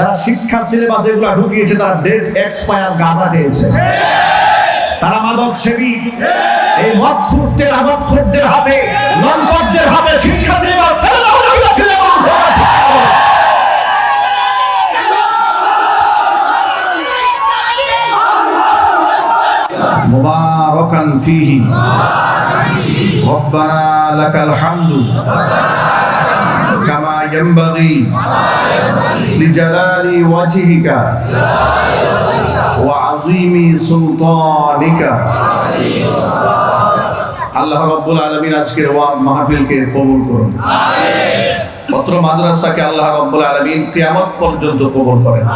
যারা শিক্ষা সিলেবাসে এগুলো ঢুকিয়েছে তারা ডেট এক্সপায়ার গাঁজা খেয়েছে। তারা মাদক সেবী। এই মদ খুঁড়দের আবাদ খুঁড়দের হাতে লম্পটদের হাতে শিক্ষা সিলেবাস মুবারাকান ফীহি। রব্বানা লাকাল হামদু। লিজালালি ওয়াজহিকা ওয়া আযীমি সুলতানিকা আল্লাহ রাব্বুল আলামিন আজকের ওয়াজ মাহফিলকে কবুল করুন। পত্র মাদ্রাসাকে আল্লাহ রাব্বুল আলামিন কিয়ামত পর্যন্ত কবুল করেন।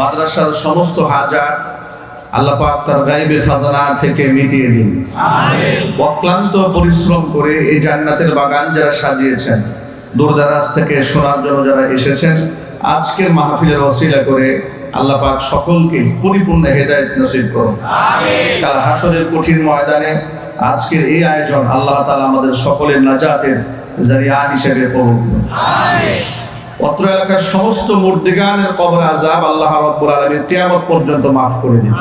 মাদ্রাসার সমস্ত হাজার আল্লাহ পাক তার গায়েবের খাজানা থেকে মিটিয়ে দিন। অক্লান্ত পরিশ্রম করে এই জান্নাতের বাগান যারা সাজিয়েছেন দূরদারাজ থেকে শোনার জন্য যারা এসেছেন আজকের মাহফিলের অসিলা করে আল্লাহ পাক সকলকে পরিপূর্ণ হেদায়েত নসিব করুন। কাল হাসরের কঠিন ময়দানে আজকের এই আয়োজন আল্লাহ তাআলা আমাদের সকলের নাজাতের জারিয়া হিসেবে কবুল করুন। অত্র এলাকার সমস্ত মুর্দিগানের কবর আজাব আল্লাহ রাব্বুল আলামিন কিয়ামত পর্যন্ত মাফ করে দিন।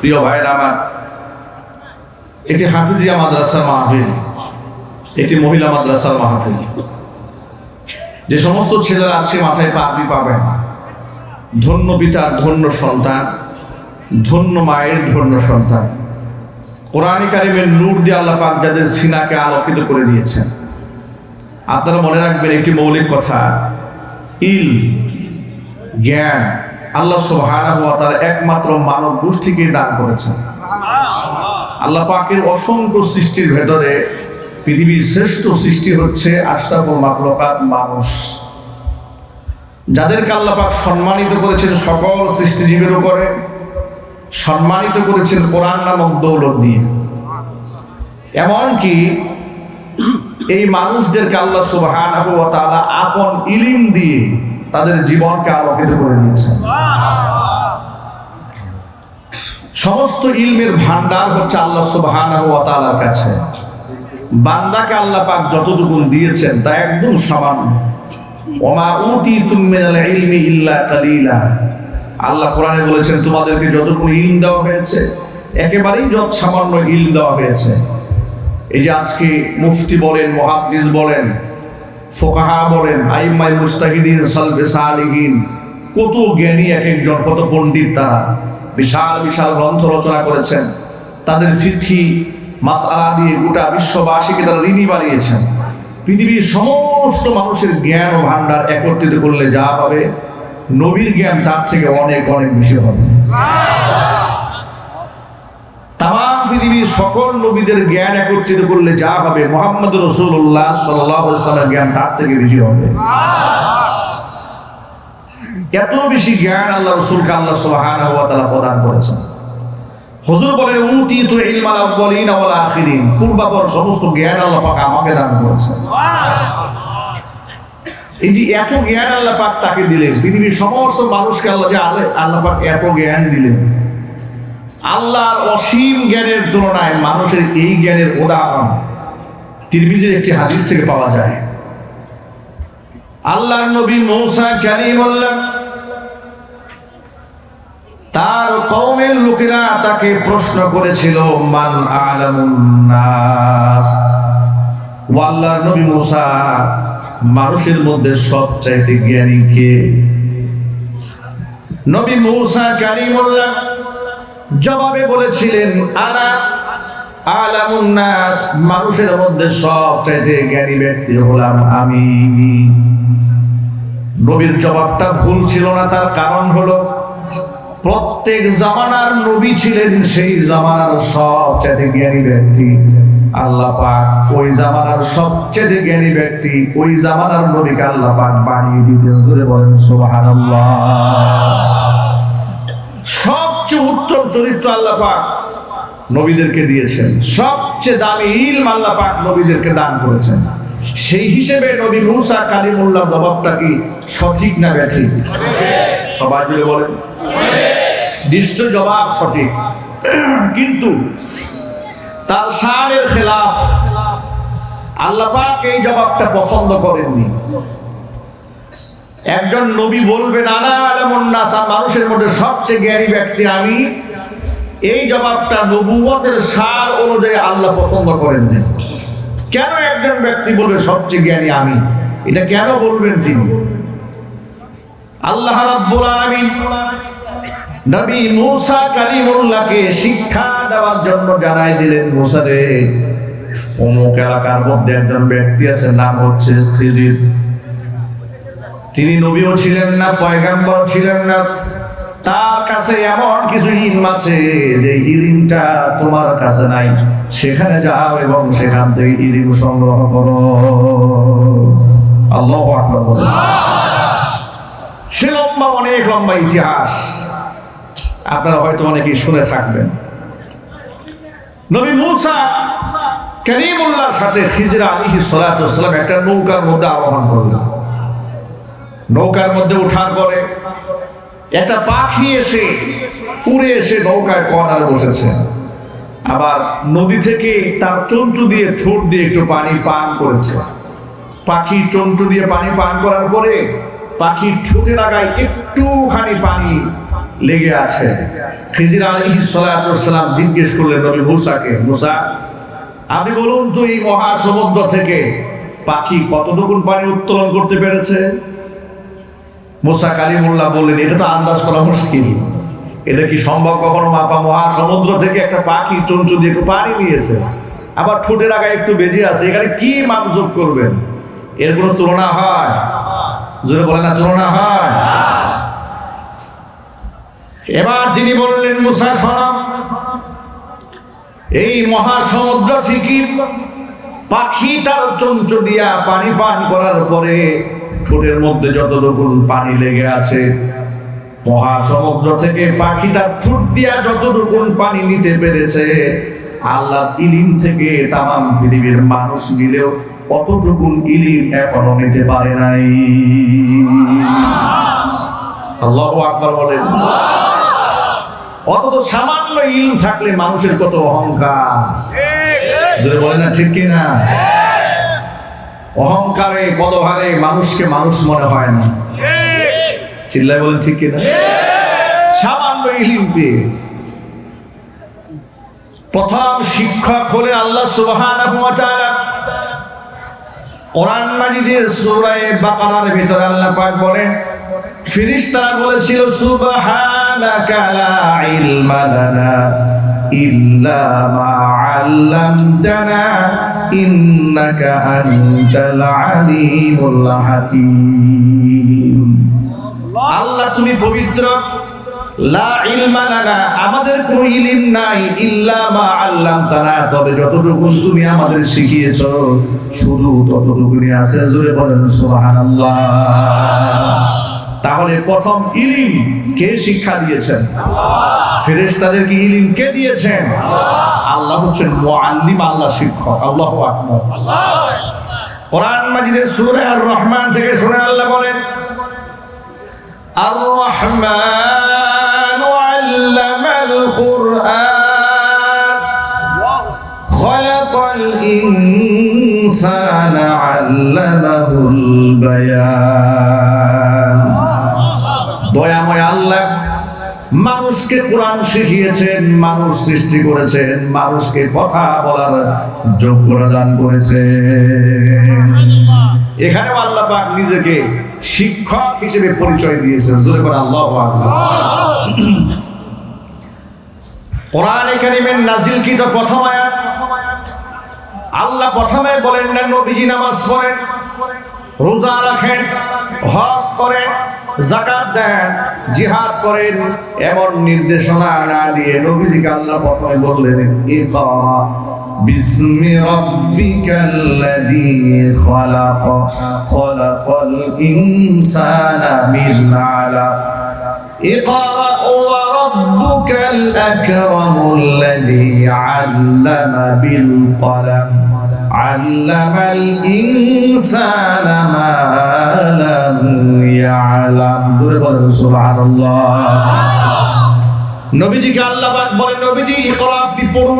প্রিয় ভাইরা আমার এটি হাফিজিয়া মাদ্রাসার মাহফিল। এটি মহিলা মাদ্রাসার মাহফিল। যে সমস্ত ছেলেরা আছে মাথায় পাবি পাবেন। ধন্য পিতার ধন্য সন্তান ধন্য মায়ের ধন্য সন্তান। কোরআনী কারিমের নূর দিয়ে আল্লাহ পাক যাদের সিনাকে আলোকিত করে দিয়েছেন। আপনারা মনে রাখবেন একটি মৌলিক কথা ইল জ্ঞান আল্লাহ সুবহানাহু ওয়া তাআলা একমাত্র মানব গোষ্ঠীকে দান করেছেন। আল্লাহ পাকের অসংখ্য সৃষ্টির ভেতরে পৃথিবীর শ্রেষ্ঠ সৃষ্টি হচ্ছে আশরাফুল মাখলুকাত মানুষ। যাদেরকে আল্লাহ পাক সম্মানিত করেছেন সকল সৃষ্টিজীবের উপরে, সম্মানিত করেছেন কোরআন নামক দৌলত দিয়ে। এমনকি এই মানুষদেরকে আল্লাহ সুবহানাহু ওয়া তাআলা আপন ইলিম দিয়ে তাদের জীবনকে আলোকিত করে দিয়েছেন। সমস্ত ইলমের ভান্ডার হচ্ছে আল্লাহ ওয়া কাছে। বান্দাকে আল্লাহ পাক যতটুকু দিয়েছেন তা একদম সামান্য। ওমা উতিতুম মিনাল ইলমি ইল্লা কালিলা। আল্লাহ কোরআনে বলেছেন, তোমাদেরকে যতটুকু ইলম দেওয়া হয়েছে, একেবারেই যত সামান্য ইলম দেওয়া হয়েছে। এই যে আজকে মুফতি বলেন, মহাদ্দিস বলেন, ফোকাহা বলেন আইমাই মুস্তাহিদিন সালফে সালিহীন, কত জ্ঞানী এক একজন, কত পণ্ডিত তারা। বিশাল বিশাল গ্রন্থ রচনা করেছেন। তাদের ফিরকি মাসআলা দিয়ে গোটা বিশ্ববাসীকে তারা ঋণী বানিয়েছেন। পৃথিবীর সমস্ত মানুষের জ্ঞান ও ভান্ডার একত্রিত করলে যা হবে, নবীর জ্ঞান তার থেকে অনেক অনেক বেশি হবে। তাম পৃথিবীর সকল নবীদের জ্ঞান একত্রিত করলে যা হবে, মোহাম্মদ রসুল্লাহ সাল্লামের জ্ঞান তার থেকে বেশি হবে। এত বেশি জ্ঞান আল্লাহ রসুলকে আল্লাহ তাআলা প্রদান করেছেন। হুজুর বলেন উতি তো ইলমাল আউয়ালিন ওয়াল আখিরিন। পূর্বাপর সমস্ত জ্ঞান আল্লাহ পাক আমাকে দান করেছেন এই যে এত জ্ঞান আল্লাহ পাক তাকে দিলেন, পৃথিবীর সমস্ত মানুষকে আল্লাহ যে আলে- আল্লাহ পাক এত জ্ঞান দিলেন। আল্লাহর অসীম জ্ঞানের তুলনায় মানুষের এই জ্ঞানের উদাহরণ তিরমিজের একটি হাদিস থেকে পাওয়া যায়। আল্লাহর নবী মৌসা কালিমুল্লাহ তার কওমের লোকেরা তাকে প্রশ্ন করেছিল, মান আলামুন নাস? ও নবী মূসা, মানুষের মধ্যে সবচাইতে জ্ঞানী কে? নবী মূসা কালিমুল্লাহ জবাবে বলেছিলেন আনা আলামুন নাস? মানুষের মধ্যে সবচাইতে জ্ঞানী ব্যক্তি হলাম আমি। নবীর জবাবটা ভুল ছিল না, তার কারণ হলো প্রত্যেক জামানার নবী ছিলেন সেই জামানার সবচেয়ে জ্ঞানী ব্যক্তি। আল্লাহ পাক ওই জামানার সবচেয়ে জ্ঞানী ব্যক্তি, ওই জামানার নবীকে আল্লাহ পাক বানিয়ে দিতে জোরে বলেন, সুবহানাল্লাহ। সবচেয়ে উত্তম চরিত্র আল্লাহ পাক নবীদেরকে দিয়েছেন। সবচেয়ে দামি ইলম আল্লাহ পাক নবীদেরকে দান করেছেন। সেই হিসেবে নবী মুসা কালিমুল্লাহ জবাবটা কি সঠিক না ব্যাঠিক? সবাই জুড়ে বলেন। নিশ্চয় জবাব সঠিক। কিন্তু তার সারের খেলাফ আল্লাহ পাক এই জবাবটা পছন্দ করেননি। একজন নবী বলবেন আলা আলামুন্নাস আর মানুষের মধ্যে সবচেয়ে জ্ঞানী ব্যক্তি আমি। এই জবাবটা নবুয়তের সার অনুযায়ী আল্লাহ পছন্দ করেন না কেন একজন ব্যক্তি বলবে, সবচেয়ে জ্ঞানী আমি এটা কেন বলবেন তিনি? আল্লাহ নবী মুসা কালিমুল্লাহকে শিক্ষা দেওয়ার জন্য জানাই দিলেন, মুসা অমুক এলাকার মধ্যে একজন ব্যক্তি আছে, নাম হচ্ছে সিরির তিনি নবীও ছিলেন না পয়গাম্বর ছিলেন না। তার কাছে এমন কিছু ইলম আছে, যে ইলিমটা তোমার কাছে নাই। সেখানে যাও এবং সেখান থেকে ইলিম সংগ্রহ করো। আল্লাহ আকবার। সে লম্বা, অনেক লম্বা ইতিহাস। আপনারা হয়তো অনেকেই শুনে থাকবেন। নবী মুসা করিমুল্লাহর সাথে খিজির আলিহি সালাম একটা নৌকার মধ্যে আরোহণ করলেন। নৌকার মধ্যে ওঠার পরে একটা পাখি এসে, উড়ে এসে নৌকায় কর্নারে বসেছে। আবার নদী থেকে তার চঞ্চু দিয়ে ঠোঁট দিয়ে একটু পানি পান করেছে। পাখি চঞ্চু দিয়ে পানি পান করার পরে পাখির ঠোঁটের আগায় একটুখানি পানি লেগে আছে। খিজির আলহি সালাম জিজ্ঞেস করলেন নবী মুসাকে, মুসা, আপনি বলুন তো এই মহাসমুদ্র থেকে পাখি কতটুকুন পানি উত্তোলন করতে পেরেছে? মোসা কালিমুল্লাহ বললেন, এটা তো আন্দাজ করা মুশকিল। এটা কি সম্ভব কখনো? মাপা মহাসমুদ্র থেকে একটা পাখি চঞ্চু দিয়ে একটু পানি নিয়েছে। আবার ঠোঁটের আগায় একটু বেজে আছে। এখানে কি মাপযোগ করবেন? এর কোনো তুলনা হয়? জোরে বলে না, তুলনা হয়? এবার তিনি বললেন, মুসা সনম এই মহাসমুদ্র থেকে পাখি তার চঞ্চু দিয়া পানি পান করার পরে ঠোঁটের মধ্যে যতটুকু পানি লেগে আছে মহাসমুদ্র থেকে পাখি তার ঠুট দিয়া যতটুকু পানি নিতে পেরেছে আল্লাহ ইলিম থেকে তাম পৃথিবীর মানুষ নিলেও অতটুকুন ইলিম এখনও নিতে পারে নাই। আল্লাহ আকবার বলেন। অত সামান্য ইলম থাকলে মানুষের কত অহংকার। বলে না ঠিক কিনা? অহংকারে পদভারে মানুষকে মানুষ মনে হয় না। চিল্লাই বলেন, ঠিক কিনা? সামান্য ইলিম পেয়ে প্রথম শিক্ষক হলেন আল্লাহ তাআলা। কোরআন বাকারার ভিতরে আল্লাহ পাক বলেন, ফেরেশতারা বলেছিল, সুবহানাকা ইল্লা ইন্নাকা আল্লাহ তুমি পবিত্র। আমাদের কোনো ইলিম নাই ইল্লা মা আল্লামতানা। তবে যতটুকু তুমি আমাদের শিখিয়েছো শুধু ততটুকুনি আছে জোরে বলেন সুবহানাল্লাহ। তাহলে প্রথম ইলিম কে শিক্ষা দিয়েছেন? ফেরেশতাদেরকে ইলিম কে দিয়েছেন? আল্লাহ হচ্ছেন মুআল্লিম আল্লাহ শিক্ষক। আল্লাহু আকবার। কোরআন মাজিদের সূরা আর রহমান থেকে শুনে আল্লাহ বলেন রহমান আল্লামাল কুরআন খলাকাল ইনসানা আল্লামাহুল বায়ান দয়াময় আল্লাহ, মানুষকে কোরআন শিখিয়েছেন, মানুষ সৃষ্টি করেছেন, মানুষকে কথা বলার যোগ্যতা দান করেছেন। এখানেও আল্লাহ পাক নিজেকে শিক্ষক হিসেবে পরিচয় দিয়েছেন। জোরে করে আল্লাহ নাজিল কি তো প্রথম আয়াত আল্লাহ প্রথমে বলেন না, নবীজি নামাজ পড়েন, রোজা রাখেন, হজ করেন জাকাত দেন, জিহাদ করেন, এমন নির্দেশনা না দিয়ে নবীজিকে আল্লাহ প্রথমে বললেন ইকরা বিসমি রাব্বিকাল্লাযী খালাক খালাকাল ইনসানা মিন আলাক اقرأ وربك الأكرم الذي علم بالقلم علم الإنسان ما لم يعلم জোরে বলেন সুবহানাল্লাহ নবীজিকে আল্লাহ পাক বলেন নবীজি ইকরা আপনি পড়ুন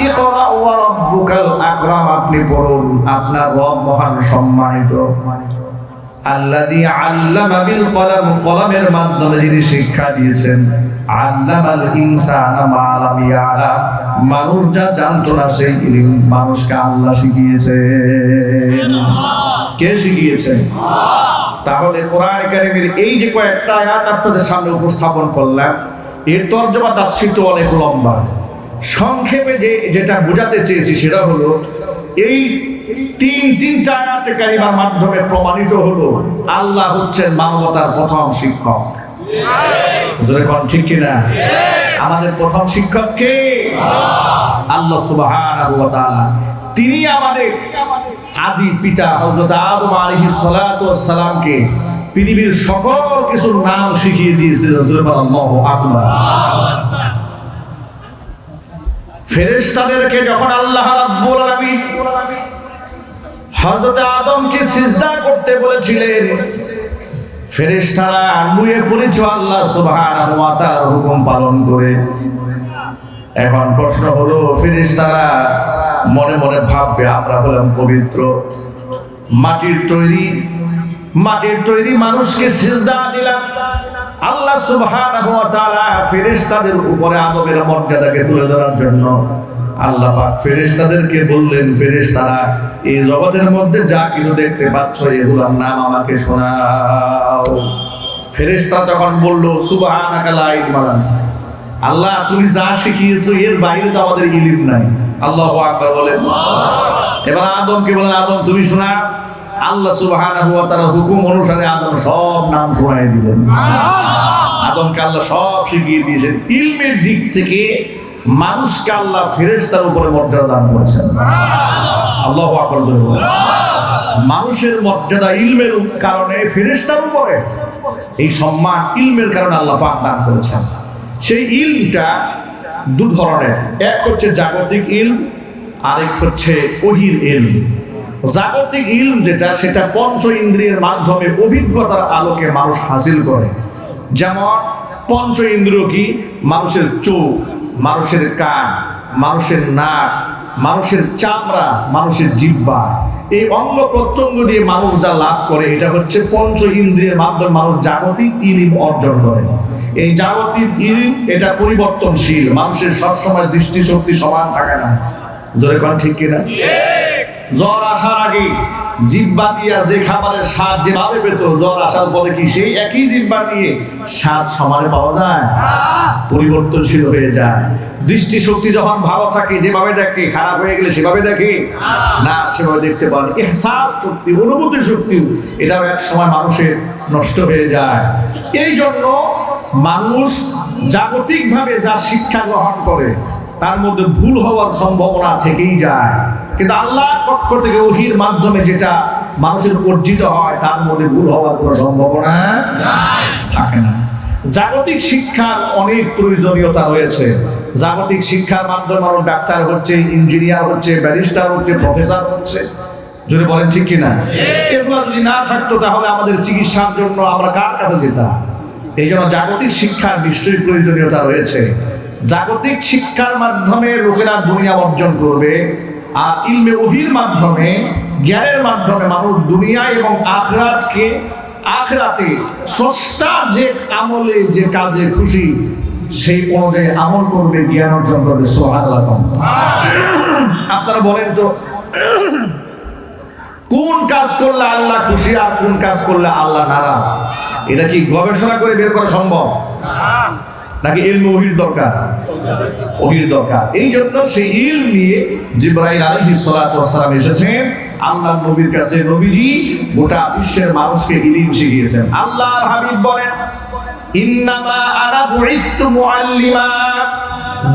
ইকরা ওয়া রাব্বুকাল আকরাম, আপনি পড়ুন, আপনার রব মহান সম্মানিত। আল্লাযী আল্লামা বিল কলম, কলমের মাধ্যমে যিনি শিক্ষা দিয়েছেন, আল্লামাল ইনসানা মা লাম ইয়ালাম মানুষ যা জানতো না সেই ইলম মানুষকে আল্লাহ শিখিয়েছে। কে শিখিয়েছে? তাহলে কোরআন কারিমের এই যে কয়েকটা আয়াত আপনাদের সামনে উপস্থাপন করলাম, এর তর্জমা তার অনেক লম্বা। সংক্ষেপে যে, যেটা বোঝাতে চেয়েছি সেটা হলো, এই তিন, তিনটা আয়াতে কারিমার মাধ্যমে প্রমাণিত হলো আল্লাহ হচ্ছেন মানবতার প্রথম শিক্ষক। কোন, ঠিক কিনা? আমাদের প্রথম শিক্ষক কে? আল্লাহ ওয়া তিনি আমাদের আদি পিতা হযরত আদম সালাতু সালামকে পৃথিবীর সকল কিছুর নাম শিখিয়ে দিয়েছিলেন আকবার। ফেরেশতাদেরকে যখন আল্লাহ রাব্বুল আলামিন হযরত আদমকে সিজদা করতে বলেছিলেন, ফেরেশতারা নুয়ে পড়েছে আল্লাহ সুবহানাহু ওয়া তাআলার হুকুম পালন করে। এখন প্রশ্ন হলো, ফেরেশতারা মনে মনে ভাববে, আমরা হলাম পবিত্র। মাটির তৈরি মাটির তৈরি মানুষকে সিজদা দিলাম। আল্লাহ সুবহানাহু ওয়া তাআলা ফেরেশতাদের উপরে আদবের মর্যাদাকে তুলে ধরার জন্য আল্লাহ পাক ফেরেশতাদেরকে বললেন, ফেরেশতারা, এই জগতের মধ্যে যা কিছু দেখতে পাচ্ছ, এগুলোর নাম আমাকে শোনাও। ফেরেশতা তখন বলল, সুবহানাকা লা ইলমা আল্লাহ, তুমি যা শিখিয়েছো, এর বাইরে তো আমাদের ইলিম নাই। আল্লাহু আকবার বলেন। এবার আদমকে বলেন, আদম, তুমি শোনা আল্লাহ সুবহানাহু ওয়া হুকুম অনুসারে আদম সব নাম শোনায় দিলেন। আদমকে আল্লাহ সব শিখিয়ে দিয়েছেন। ইলমের দিক থেকে মানুষকে আল্লাহ ফেরেশতার উপরে মর্যাদা দান করেছেন। আল্লাহু আকবার জোরে মানুষের মর্যাদা ইলমের কারণে ফেরেশতার উপরে। এই সম্মান ইলমের কারণে আল্লাহ পাক দান করেছেন। সেই ইলমটা দু ধরনের। এক হচ্ছে জাগতিক ইলম আরেক হচ্ছে ওহির ইলম। জাগতিক ইলম যেটা, সেটা পঞ্চ ইন্দ্রিয়ের মাধ্যমে অভিজ্ঞতার আলোকে মানুষ হাসিল করে। যেমন, পঞ্চ ইন্দ্রিয় কি? মানুষের চোখ, মানুষের কান, মানুষের নাক, মানুষের চামড়া, মানুষের জিব্বা এই অঙ্গ প্রত্যঙ্গ দিয়ে মানুষ যা লাভ করে, এটা হচ্ছে পঞ্চ ইন্দ্রিয়ের মাধ্যমে মানুষ জাগতিক ইলিম অর্জন করে। এই জাগতিক ইলিম, এটা পরিবর্তনশীল। মানুষের সবসময় দৃষ্টিশক্তি সমান থাকে না। জোরে কোন ঠিক কিনা? জ্বর আসার আগে জিব্বা দিয়া যে খাবারের স্বাদ যেভাবে পেত, জ্বর আসার পরে কি সেই একই জিব্বা নিয়ে স্বাদ সমানে পাওয়া যায়? পরিবর্তনশীল হয়ে যায়। দৃষ্টিশক্তি যখন ভালো থাকে, যেভাবে দেখে, খারাপ হয়ে গেলে সেভাবে দেখে? না, সেভাবে দেখতে পারে এহসাস শক্তি, অনুভূতি শক্তি, এটাও এক সময় মানুষের নষ্ট হয়ে যায়। এই জন্য মানুষ জাগতিকভাবে যা শিক্ষা গ্রহণ করে তার মধ্যে ভুল হওয়ার সম্ভাবনা থেকেই যায়। কিন্তু আল্লাহর পক্ষ থেকে ওহির মাধ্যমে যেটা মানুষের অর্জিত হয়, তার মধ্যে ভুল হওয়ার কোনো সম্ভাবনা থাকে না। জাগতিক শিক্ষার অনেক প্রয়োজনীয়তা রয়েছে। জাগতিক শিক্ষার মাধ্যমে মানুষ ডাক্তার হচ্ছে, ইঞ্জিনিয়ার হচ্ছে, ব্যারিস্টার হচ্ছে, প্রফেসর হচ্ছে। যদি বলেন ঠিক কিনা? এগুলো যদি না থাকতো তাহলে আমাদের চিকিৎসার জন্য আমরা কার কাছে যেতাম? এই জন্য জাগতিক শিক্ষার নিশ্চয়ই প্রয়োজনীয়তা রয়েছে। জাগতিক শিক্ষার মাধ্যমে লোকেরা দুনিয়া অর্জন করবে, আর ইলমে ওহির মাধ্যমে, জ্ঞানের মাধ্যমে মানুষ দুনিয়া এবং আখরাতকে, আখরাতে স্রষ্টা যে আমলে, যে কাজে খুশি, সেই অনুযায়ী আমল করবে, জ্ঞান অর্জন করবে সোহান আপনারা বলেন তো, কোন কাজ করলে আল্লাহ খুশি আর কোন কাজ করলে আল্লাহ নারাজ? এটা কি গবেষণা করে বের করা সম্ভব? নাকি ইলম ওহির দরকার? ওহির দরকার। এই জন্য সেই ইল নিয়ে জিব্রাইল সালাতু সালাম এসেছেন। আল্লাহ নবীর কাছে নবীজি গোটা বিশ্বের মানুষকে ইলম শিখিয়েছেন। আল্লাহর হাবিব বলেন, ইন্নামা আনা বুইস্তু মুআল্লিমা।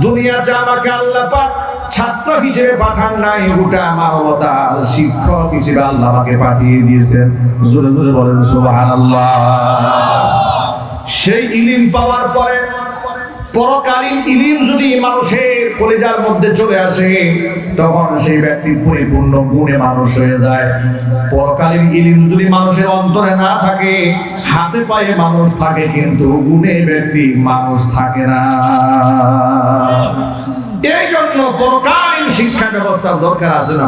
দুনিয়াতে আমাকে আল্লাহ পাক ছাত্র হিসেবে পাঠান নাই গোটা মানবতার শিক্ষক হিসেবে আল্লাহ আমাকে পাঠিয়ে দিয়েছেন। জোরে জোরে বলেন, সুবহানাল্লাহ। সেই ইলিম পাওয়ার পরে পরকালীন ইলিম যদি মানুষের কলেজার মধ্যে চলে আসে, তখন সেই ব্যক্তি পরিপূর্ণ গুণে মানুষ হয়ে যায়। পরকালীন ইলিম যদি মানুষের অন্তরে না থাকে, হাতে পায়ে মানুষ থাকে, কিন্তু গুণে ব্যক্তি মানুষ থাকে না। এই জন্য পরকালীন শিক্ষা ব্যবস্থার দরকার আছে না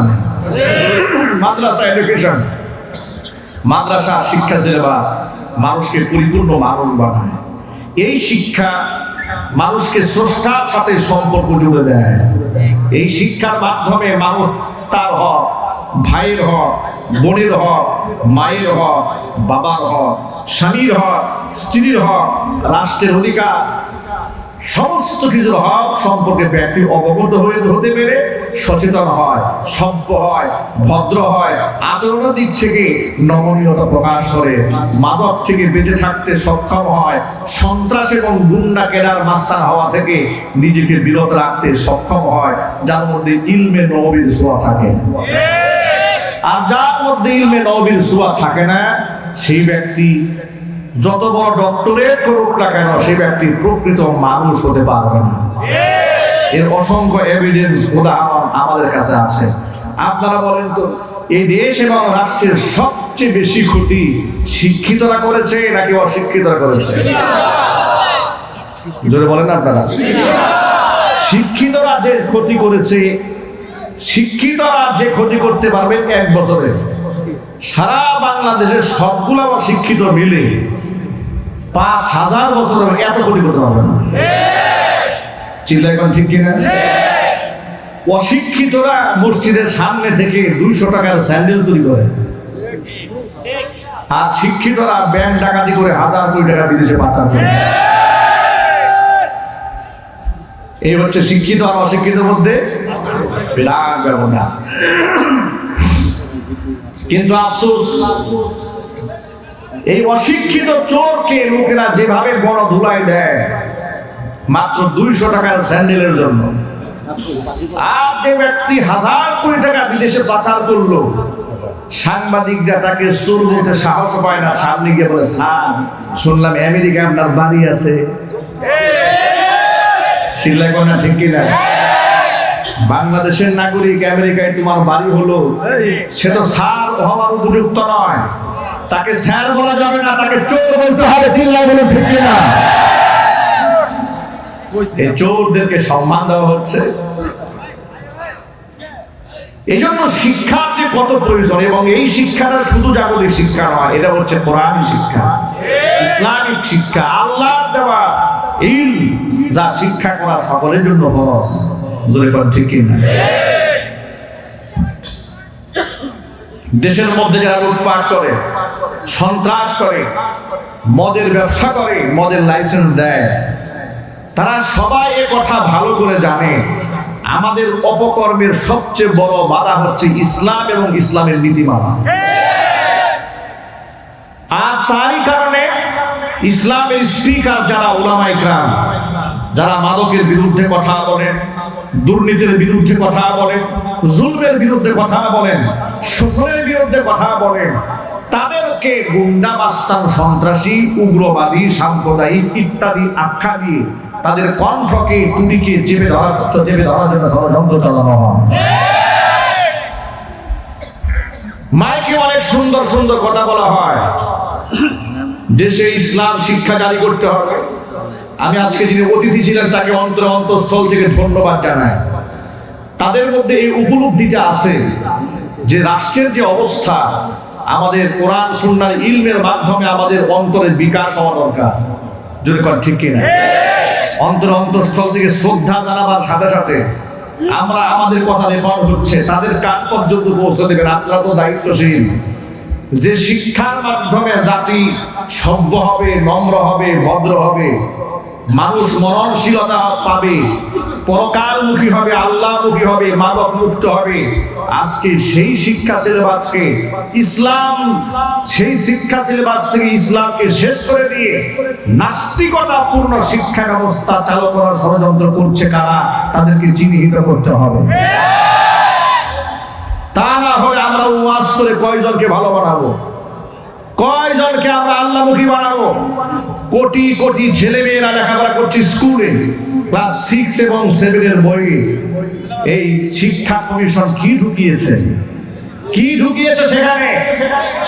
মাদ্রাসা এডুকেশন মাদ্রাসা শিক্ষা সিলেবাস মানুষকে পরিপূর্ণ মানুষ বানায়। এই শিক্ষা মানুষকে স্রষ্টার সাথে সম্পর্ক জুড়ে দেয়। এই শিক্ষার মাধ্যমে মানুষ তার হক, ভাইয়ের হক, বোনের হক, মায়ের হক, বাবার হক, স্বামীর হক, স্ত্রীর হক, রাষ্ট্রের অধিকার সমস্ত কিছুর হক সম্পর্কে ব্যক্তি অবগত হয়ে হতে পেরে সচেতন হয়, সভ্য হয়, ভদ্র হয়, আচরণের দিক থেকে নমনীয়তা প্রকাশ করে। মাদক থেকে বেঁচে থাকতে সক্ষম হয়, সন্ত্রাস এবং গুন্ডা কেডার মাস্তান হওয়া থেকে নিজেকে বিরত রাখতে সক্ষম হয়, যার মধ্যে ইলমে নবীর ছোঁয়া থাকে। আর যার মধ্যে ইলমে নবীর ছোঁয়া থাকে না, সেই ব্যক্তি যত বড় ডক্টরেট করুক না কেন সেই ব্যক্তি প্রকৃত মানুষ হতে পারবে না। এর অসংখ্য এভিডেন্স উদাহরণ আমাদের কাছে আছে। আপনারা বলেন তো, এই দেশ এবং রাষ্ট্রের সবচেয়ে বেশি ক্ষতি শিক্ষিতরা করেছে নাকি অশিক্ষিতরা করেছে? জোরে বলেন আপনারা। শিক্ষিতরা যে ক্ষতি করেছে, শিক্ষিতরা যে ক্ষতি করতে পারবে এক বছরে। সারা বাংলাদেশের সবগুলো শিক্ষিত মিলে পাঁচ হাজার বছর এত ক্ষতি করতে পারবে না। চিল্লা এখন ঠিক কিনা? অশিক্ষিতরা মসজিদের সামনে থেকে দুইশো টাকার স্যান্ডেল চুরি করে। আর শিক্ষিতরা ব্যাংক ডাকাতি করে হাজার কোটি টাকা বিদেশে পাচার করে। এই হচ্ছে শিক্ষিত আর অশিক্ষিতের মধ্যে ব্যবধান। কিন্তু আফসোস এই অশিক্ষিত চোরকে লোকেরা যেভাবে বড় ধুলাই দেয় মাত্র দুইশো টাকার স্যান্ডেলের জন্য। আর যে ব্যক্তি হাজার কোটি টাকা বিদেশে পাচার করল সাংবাদিকরা তাকে চোর বলতে সাহস পায় না। সামনে গিয়ে বলে স্যার শুনলাম আমেরিকা আপনার বাড়ি আছে। চিল্লাই করে না ঠিক কিনা? বাংলাদেশের নাগরিক আমেরিকায় তোমার বাড়ি হলো সে তো সার হওয়ার উপযুক্ত নয়। তাকে স্যার বলা যাবে না, তাকে চোর বলতে হবে চিল্লাই বলে ঠিক কিনা। এই চোরদেরকে সম্মান দেওয়া হচ্ছে। এই জন্য শিক্ষার যে কত প্রয়োজন, এবং এই শিক্ষাটা শুধু জাগতিক শিক্ষা নয়, এটা হচ্ছে কোরআন শিক্ষা, ইসলামিক শিক্ষা আল্লাহ দেওয়া ইল যা শিক্ষা করা সকলের জন্য ফরজ। জোরে করেন ঠিক কিনা। দেশের মধ্যে যারা লুটপাট করে, সন্ত্রাস করে, মদের ব্যবসা করে, মদের লাইসেন্স দেয়, তারা সবাই কথা ভালো করে জানে। আমাদের অপকর্মের সবচেয়ে বড় বাধা হচ্ছে ইসলাম এবং ইসলামের নীতিমালা। আর তারই কারণে ইসলামের স্পিকার যারা ওলামা ইকরাম, যারা মাদকের বিরুদ্ধে কথা বলেন দুর্নীতির বিরুদ্ধে কথা বলেন, জুলমের বিরুদ্ধে কথা বলেন, শোষণের বিরুদ্ধে কথা বলেন। তাদেরকে গুন্ডা মাস্তান সন্ত্রাসী, উগ্রবাদী, সাম্প্রদায়িক ইত্যাদি আখ্যা দিয়ে তাদের কণ্ঠকে, টুটিকে চেপে ধরার চেপে ধরার জন্য ষড়যন্ত্র চালানো হয়। মাইকে অনেক সুন্দর সুন্দর কথা বলা হয়। দেশে ইসলাম শিক্ষা জারি করতে হবে। আমি আজকে যিনি অতিথি ছিলেন, তাকে অন্তর অন্তঃস্থল থেকে ধন্যবাদ জানাই। তাদের মধ্যে এই উপলব্ধিটা আছে যে রাষ্ট্রের যে অবস্থা, আমাদের কোরআন, সুন্নার ইলমের মাধ্যমে আমাদের অন্তরের বিকাশ হওয়া দরকার। যদি কন, ঠিক কিনা? অন্তর অন্তঃস্থল থেকে শ্রদ্ধা জানাবার সাথে সাথে আমরা আমাদের কথা রেকর্ড হচ্ছে, তাদের কান পর্যন্ত পৌঁছে দেবেন, আপনারা তো দায়িত্বশীল। যে শিক্ষার মাধ্যমে জাতি সভ্য হবে, নম্র হবে, ভদ্র হবে মানুষ মরণশীলতা পাবে, পরকালমুখী হবে, আল্লাহমুখী হবে মাদক মুক্ত হবে। আজকে সেই শিক্ষা সিলেবাসকে, ইসলাম সেই শিক্ষা সিলেবাস থেকে ইসলামকে শেষ করে দিয়ে নাস্তিকতা পূর্ণ শিক্ষা ব্যবস্থা চালু করার ষড়যন্ত্র করছে কারা, তাদেরকে চিহ্নিত করতে হবে। তা না হলে আমরা ওয়াজ করে কয়জনকে ভালো বানাবো? কয়জনকে আমরা আল্লাহমুখী বানাবো? কোটি কোটি ছেলে মেয়েরা লেখাপড়া করছে স্কুলে, ক্লাস সিক্স এবং সেভেনের বই এই শিক্ষা কমিশন কি ঢুকিয়েছে? কি ঢুকিয়েছে সেখানে?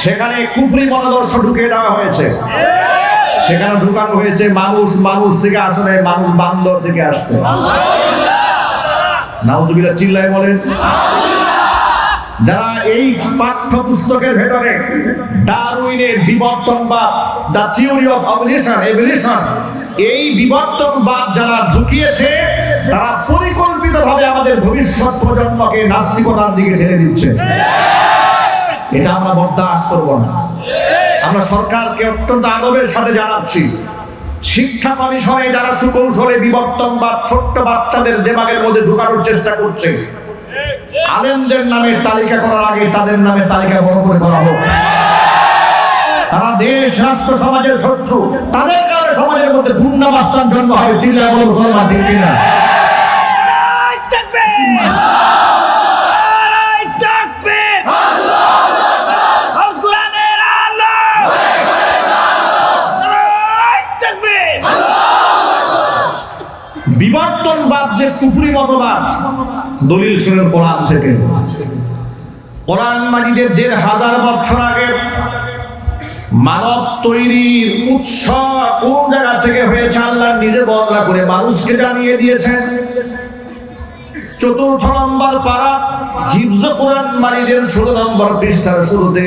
সেখানে কুফরি মতাদর্শ ঢুকিয়ে দেওয়া হয়েছে। সেখানে ঢুকানো হয়েছে মানুষ মানুষ থেকে আসলে মানুষ বান্দর থেকে আসছে। নাউজুবিল্লাহ, চিল্লায় বলেন। যারা এই পাঠ্যপুস্তকের ভেতরে ডারউইনের বিবর্তনবাদ the theory of evolution evolution, এই বিবর্তনবাদ যারা ঢুকিয়েছে, তারা পরিকল্পিতভাবে আমাদের ভবিষ্যৎ প্রজন্মকে নাস্তিকতার দিকে ঠেলে দিচ্ছে। এটা আমরা বরদাস্ত করব না। আমরা সরকারকে অত্যন্ত আদবের সাথে জানাচ্ছি। শিক্ষা কমিশনে যারা সুকৌশলে বিবর্তনবাদ ছোট্ট বাচ্চাদের দেমাগের মধ্যে ঢুকানোর চেষ্টা করছে আলেমদের নামে তালিকা করার আগে তাদের নামে তালিকা বড় করে করা হোক। তারা দেশ, রাষ্ট্র, সমাজের শত্রু। তাদের কারণে সমাজের মধ্যে গুন্ডাবাস্তান জন্ম হয়। চিল্লা বলো, মুসলমান, ঠিক কিনা! বিবর্তনবাদ যে কুফরি মতবাদ দলিল শুনেন কোরআন থেকে। কোরআন মাজিদের দেড় হাজার বছর আগে মানব তৈরির উৎস কোন জায়গা থেকে হয়েছে আল্লাহ নিজে বর্ণনা করে মানুষকে জানিয়ে দিয়েছেন। চতুর্থ নম্বর পারা হিফজ কোরআন মারিদের ষোলো নম্বর পৃষ্ঠার শুরুতে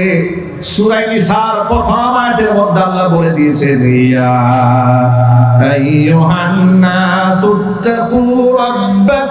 সুরাই নিসার প্রথম আয়াতের মধ্যে আল্লাহ বলে দিয়েছেন, ইয়া আইয়ুহান নাসু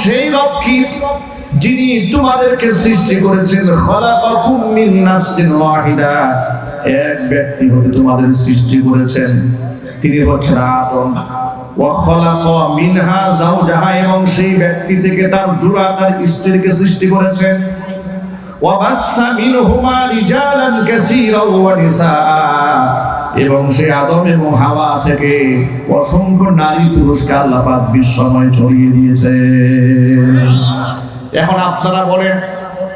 সেই রক্ষী যিনি তোমাদেরকে সৃষ্টি করেছেন, খলাকাকুম মিন নাফসিন ওয়াহিদা। এক ব্যক্তি হতে তোমাদের সৃষ্টি করেছেন, তিনি হচ্ছেন আদম। ওয়া খলাকা মিনহা যাওজাহা, এবং সেই ব্যক্তি থেকে তার জোড়া তার স্ত্রীকে সৃষ্টি করেছেন। ওয়াবাসসা মিনহুমা রিজালান কাসীরা ওয়া নিসাআ। এবং সে আদম এবং হাওয়া থেকে অসংখ্য নারী পুরুষকে আল্লাহ পাক বিশ্বময় ছড়িয়ে দিয়েছে। এখন আপনারা বলেন,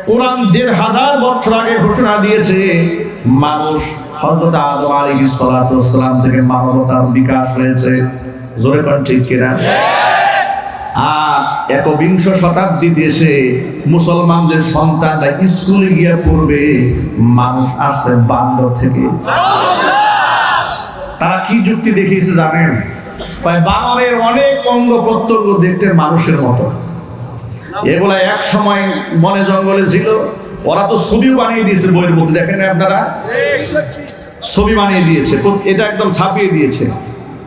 কোরআন দেড় হাজার বছর আগে ঘোষণা দিয়েছে, মানুষ হযরত আদম আলী ওয়াসসালাম থেকে মানবতার বিকাশ হয়েছে। জোরে কোন ঠিক কিনা? আর একবিংশ শতাব্দীতে এসে মুসলমানদের সন্তানরা স্কুলে গিয়ে পড়বে, মানুষ আসছে বান্দর থেকে। তারা কি যুক্তি দেখিয়েছে জানেন? বানরের অনেক অঙ্গ প্রত্যঙ্গ দেখতে মানুষের মতো। এগুলা এক সময় মনে জঙ্গলে ছিল, ওরা তো ছবিও বানিয়ে দিয়েছে বইয়ের মধ্যে, দেখেন না আপনারা? ছবি বানিয়ে দিয়েছে এটা একদম ছাপিয়ে দিয়েছে।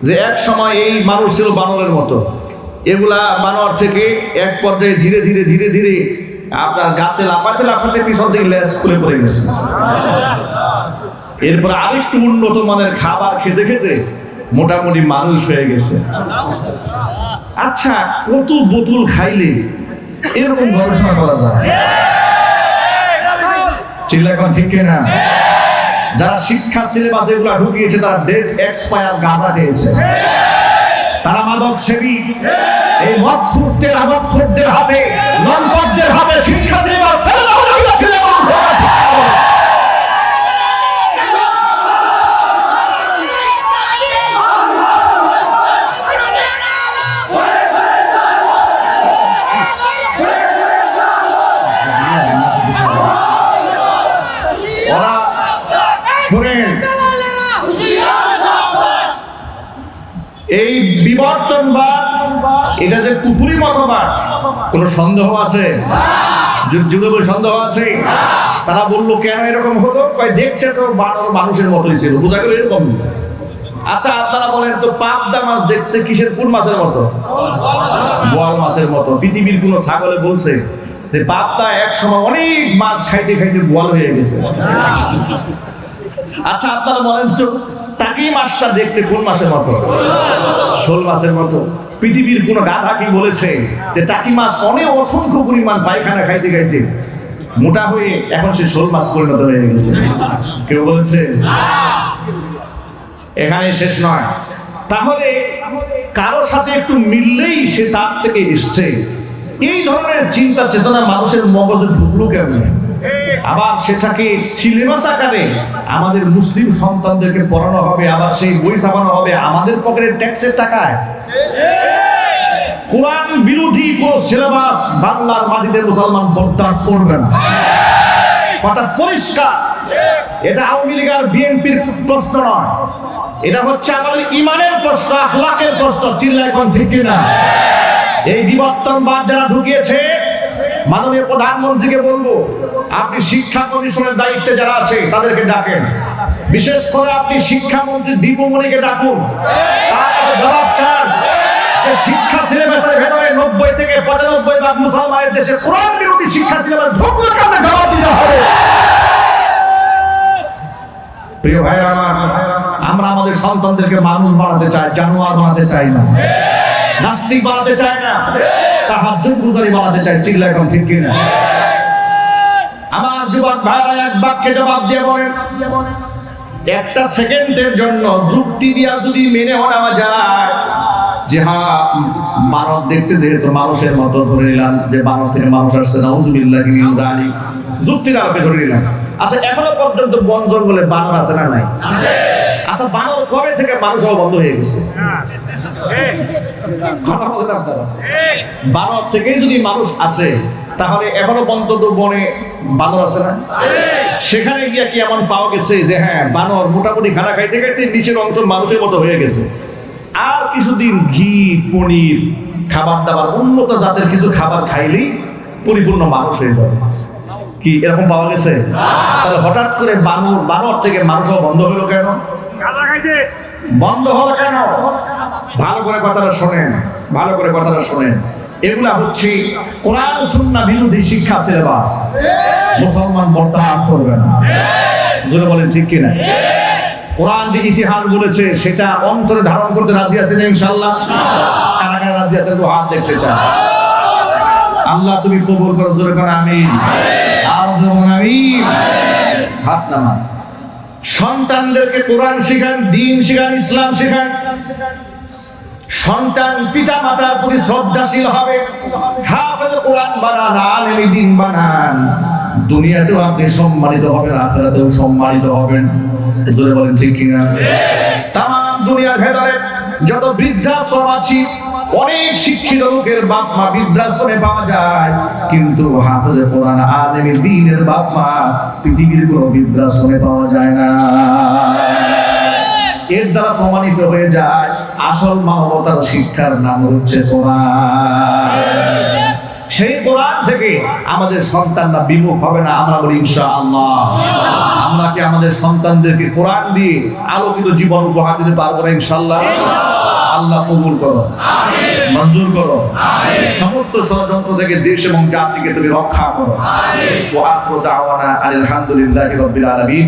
যে এক সময় এই মানুষ ছিল বানরের মতো। এগুলা বানর থেকে এক পর্যায়ে ধীরে ধীরে ধীরে ধীরে আপনার গাছে লাফাতে লাফাতে পিছন থেকে লেজ খুলে পড়ে গেছে। এরপর আরেকটু উন্নত মানের খাবার খেতে খেতে মোটামুটি মানুষ হয়ে গেছে। আচ্ছা কত বোতল খাইলে এরকম গবেষণা করা যায়? চিল্লা এখন ঠিক যারা শিক্ষা সিলেবাস এগুলা ঢুকিয়েছে, তারা ডেট এক্সপায়ার গাঁজা খেয়েছে। তারা মাদক সেবী। এই হাতে, লম্পটদের হাতে শিক্ষা সিলেবাস এটা যে কুফুরি মতবাদ, কোনো সন্দেহ আছে? যুগ যুগে সন্দেহ আছে? তারা বলল, কেন এরকম হলো? কয়, দেখতে তো বানর মানুষের মতোই ছিল। বোঝা গেল এরকম। আচ্ছা আপনারা বলেন, তো পাবদা মাছ দেখতে কিসের? কোন মাছের মতো? বোয়াল মাছের মতো। পৃথিবীর কোনো ছাগলে বলছে যে পাবদা এক সময় অনেক মাছ খাইতে খাইতে বোয়াল হয়ে গেছে। আচ্ছা আপনারা বলেন, তো টাকি মাছটা দেখতে কোন মাছের মতো? শোল মাছের মতো। পৃথিবীর কোন গাধা কি বলেছে যে টাকি মাছ অনেক অসংখ্য পরিমাণ পায়খানা খাইতে খাইতে মোটা হয়ে এখন সে শোল মাছ পরিণত হয়ে গেছে। কেউ বলেছে? এখানে শেষ নয়। তাহলে কারও সাথে একটু মিললেই সে তার থেকে এসছে। এই ধরনের চিন্তা চেতনা মানুষের মগজে ঢুকলো কেমনে? আবার সেটাকে সিলেবাস আকারে আমাদের মুসলিম সন্তানদেরকে পড়ানো হবে, আবার সেই বই ছাপানো হবে আমাদের পকেটের ট্যাক্সের টাকায়। কোরআন বিরোধী কোন সিলেবাস বাংলার মাটিতে মুসলমান বরদাস্ত করবে না। কথা পরিষ্কার। এটা আওয়ামী লীগ আর বিএনপির প্রশ্ন নয়। এটা হচ্ছে আমাদের ইমানের প্রশ্ন, আখলাকের প্রশ্ন চিল্লা এখন ঠিক কিনা? এই বিবর্তনবাদ যারা ঢুকিয়েছে, মাননীয় প্রধানমন্ত্রীকে বলব আপনি শিক্ষা কমিশনের দায়িত্বে যারা আছে, তাদেরকে ডাকেন। বিশেষ করে আপনি শিক্ষামন্ত্রী দীপমণিকে ডাকুন। তার জবাব চান শিক্ষা সিলেবাসের ভেতরে নব্বই থেকে পঁচানব্বই ভাগ মুসলমানের দেশে কোরআন বিরোধী শিক্ষা সিলেবাস ঢুকলে কেমন জবাব দিতে হবে। প্রিয় ভাই আমার, আমরা আমাদের সন্তানদেরকে মানুষ বানাতে চাই, জানোয়ার বানাতে চাই না। নাস্তিক বানাতে চাই না। তাহার গুজারি বানাতে চাই চিল্লা এখন ঠিক কিনা? আমার যুবক ভাইরা এক বাক্যে জবাব দিয়ে বলেন একটা সেকেন্ডের জন্য যুক্তি দিয়া যদি মেনে নেওয়া যায় যে হ্যাঁ মানব দেখতে যেহেতু মানুষের মতো ধরে নিলাম যে মানব থেকে মানুষ আসছে না উজুবিল্লাহ জানি যুক্তির আলোকে ধরে নিলাম আচ্ছা এখনও পর্যন্ত বন জঙ্গলে বানর আছে না নাই? আচ্ছা বানর কবে থেকে মানুষ হওয়া বন্ধ হয়ে গেছে? বলতে আপনারা। বানর থেকেই যদি মানুষ আসে তাহলে এখনও পর্যন্ত বনে বানর আছে না? সেখানে গিয়া কি এমন পাওয়া গেছে যে হ্যাঁ বানর মোটামুটি খানা খাইতে খাইতে নিচের অংশ মানুষের মতো হয়ে গেছে? আর কিছুদিন ঘি পনির খাবার দাবার উন্নত জাতের কিছু খাবার খাইলেই পরিপূর্ণ মানুষ হয়ে যাবে। কি এরকম পাওয়া গেছে? তাহলে হঠাৎ করে বানর বানর থেকে মানুষ বন্ধ হলো কেন? বন্ধ হলো কেন? ভালো করে কথাটা শোনেন ভালো করে কথাটা শোনেন। এগুলা হচ্ছে কোরআন সুন্না বিরোধী শিক্ষা সিলেবাস মুসলমান বরদাস্ত করবে না। জোরে বলেন ঠিক কিনা? কোরআন যে ইতিহাস বলেছে সেটা অন্তরে ধারণ করতে রাজি আছেন ইনশাল্লাহ কারা কারা রাজি আছেন তো হাত দেখতে চান আল্লাহ। তুমি কবুল করো জোরে করে আমি আর জোরে বলেন আমিন। হাত নামান। সন্তানদেরকে কোরআন শেখান দিন শেখান ইসলাম শেখান। সন্তান পিতা মাতার প্রতি শ্রদ্ধাশীল হবে। হাফেজ কোরআন বানান দিন বানান। দুনিয়াতেও আপনি সম্মানিত হবেন, আখেরাতেও সম্মানিত হবেন। জোরে বলেন ঠিক কিনা? দুনিয়ার ভেতরে যত বৃদ্ধাশ্রম আছি, অনেক শিক্ষিত লোকের বাপ মা বৃদ্ধাশ্রমে পাওয়া যায়। কিন্তু হাফেজে কোরআন আলেমে দিনের বাপ মা পৃথিবীর কোনো বৃদ্ধাশ্রমে পাওয়া যায় না। এর দ্বারা প্রমাণিত হয়ে যায়, আসল মানবতার শিক্ষার নাম হচ্ছে সেই কোরআন থেকে আমাদের সন্তানরা বিমুখ হবে না, আমরা বলি ইনশা আল্লাহ আমরা কি আমাদের সন্তানদেরকে কোরআন দিয়ে আলোকিত জীবন উপহার দিতে পারব না ইনশাল্লাহ আল্লাহ কবুল করো। মঞ্জুর করো। সমস্ত ষড়যন্ত্র থেকে দেশ এবং জাতিকে তুমি রক্ষা করো। আলহামদুলিল্লাহ আলামিন।